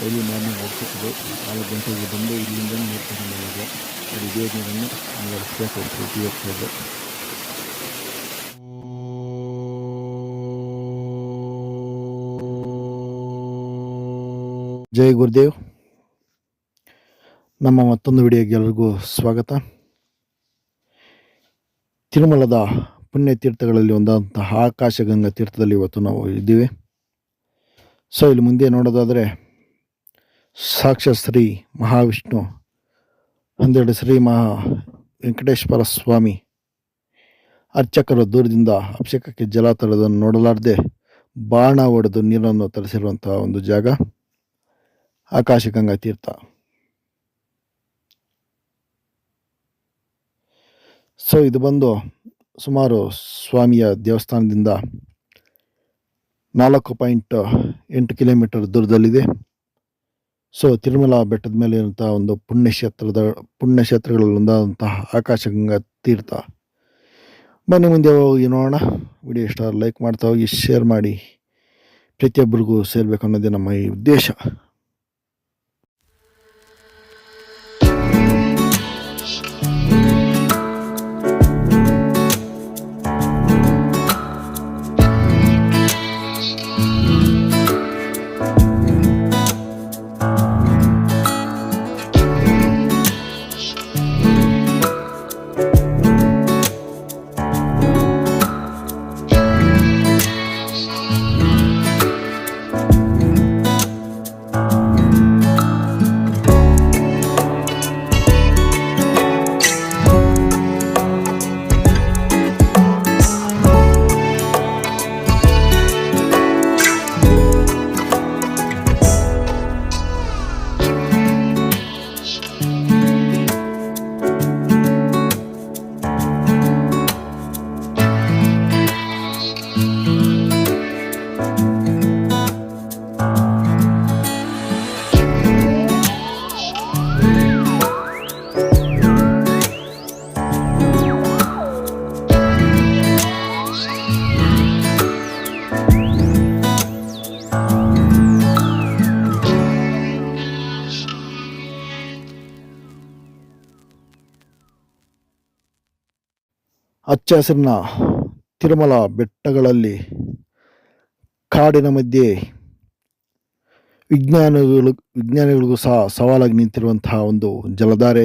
Daily morning ಹೋಗ್ತಿದ್ರು ನಾಲ್ಕು ಗಂಟೆಗೆ ಬಂದು ಇಲ್ಲಿಂದ ಪ್ರತಿ ಹೋಗ್ತಾಯಿದ್ದು ಜೈ ಗುರುದೇವ್. ನಮ್ಮ ಮತ್ತೊಂದು ವಿಡಿಯೋಗೆ ಎಲ್ಲರಿಗೂ ಸ್ವಾಗತ. ತಿರುಮಲದ ಪುಣ್ಯ ತೀರ್ಥಗಳಲ್ಲಿ ಒಂದಂತಹ ಆಕಾಶಗಂಗಾ ತೀರ್ಥದಲ್ಲಿ ಇವತ್ತು ನಾವು ಇದ್ದೀವಿ. ಸೊ ಇಲ್ಲಿ ಮುಂದೆ ನೋಡೋದಾದರೆ ಸಾಕ್ಷಾತ್ ಶ್ರೀ ಮಹಾವಿಷ್ಣು, ಒಂದೆರಡು ಶ್ರೀ ಮಹಾ ವೆಂಕಟೇಶ್ವರ ಸ್ವಾಮಿ ಅರ್ಚಕರ ದೂರದಿಂದ ಅಭಿಷೇಕಕ್ಕೆ ಜಲ ತರೋದನ್ನು ನೋಡಲಾರದೆ ಬಾಣ ಒಡೆದು ನೀರನ್ನು ತರಿಸಿರುವಂತಹ ಒಂದು ಜಾಗ ಆಕಾಶಗಂಗಾ ತೀರ್ಥ. ಸೊ ಇದು ಬಂದು ಸುಮಾರು ಸ್ವಾಮಿಯ ದೇವಸ್ಥಾನದಿಂದ ನಾಲ್ಕು ಪಾಯಿಂಟ್ ಎಂಟು ಕಿಲೋಮೀಟರ್ ದೂರದಲ್ಲಿದೆ. ಸೊ ತಿರುಮಲ ಬೆಟ್ಟದ ಮೇಲೆ ಇರುವಂತಹ ಒಂದು ಪುಣ್ಯಕ್ಷೇತ್ರದ, ಪುಣ್ಯಕ್ಷೇತ್ರಗಳಲ್ಲಿ ಒಂದಾದಂತಹ ಆಕಾಶಗಂಗಾ ತೀರ್ಥ. ಬನ್ನಿ ಮುಂದೆ ಹೋಗಿ ನೋಡೋಣ. ವಿಡಿಯೋ ಇಷ್ಟ ಲೈಕ್ ಮಾಡ್ತಾ ಹೋಗಿ ಶೇರ್ ಮಾಡಿ. ಪ್ರತಿಯೊಬ್ಬರಿಗೂ ಸೇರಬೇಕು ಅನ್ನೋದೇ ನಮ್ಮ ಈ ಉದ್ದೇಶ. ಹಚ್ಚ ಹಸಿರಿನ ತಿರುಮಲ ಬೆಟ್ಟಗಳಲ್ಲಿ ಕಾಡಿನ ಮಧ್ಯೆ ವಿಜ್ಞಾನಿಗಳು ವಿಜ್ಞಾನಿಗಳಿಗೂ ಸಹ ಸವಾಲಾಗಿ ನಿಂತಿರುವಂತಹ ಒಂದು ಜಲಧಾರೆ,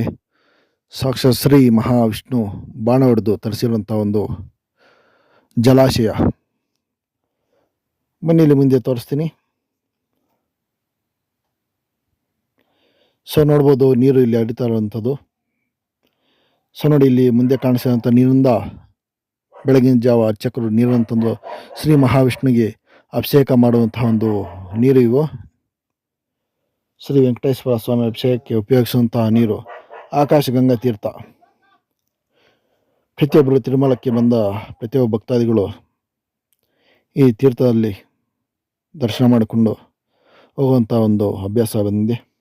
ಸಾಕ್ಷಾತ್ ಶ್ರೀ ಮಹಾವಿಷ್ಣು ಬಾಣ ಹೊಡೆದು ತರಿಸಿರುವಂಥ ಒಂದು ಜಲಾಶಯ. ಮನೆಯಲ್ಲಿ ಮುಂದೆ ತೋರಿಸ್ತೀನಿ. ಸೊ ನೋಡ್ಬೋದು ನೀರು ಇಲ್ಲಿ ಹರಿತಾ ಇರುವಂಥದ್ದು. ಸೊ ನೋಡಿ ಇಲ್ಲಿ ಮುಂದೆ ಕಾಣಿಸಿದಂಥ ನೀರಿಂದ ಬೆಳಗಿನ ಜಾವ ಅರ್ಚಕರು ನೀರನ್ನು ತಂದು ಶ್ರೀ ಮಹಾವಿಷ್ಣುವಿಗೆ ಅಭಿಷೇಕ ಮಾಡುವಂತಹ ಒಂದು ನೀರು ಇವು. ಶ್ರೀ ವೆಂಕಟೇಶ್ವರ ಸ್ವಾಮಿ ಅಭಿಷೇಕಕ್ಕೆ ಉಪಯೋಗಿಸುವಂತಹ ನೀರು ಆಕಾಶಗಂಗಾ ತೀರ್ಥ. ಪ್ರತಿಯೊಬ್ಬರು ತಿರುಮಲಕ್ಕೆ ಬಂದ ಪ್ರತಿಯೊಬ್ಬ ಭಕ್ತಾದಿಗಳು ಈ ತೀರ್ಥದಲ್ಲಿ ದರ್ಶನ ಮಾಡಿಕೊಂಡು ಹೋಗುವಂಥ ಒಂದು ಅಭ್ಯಾಸ ಬಂದಿದೆ.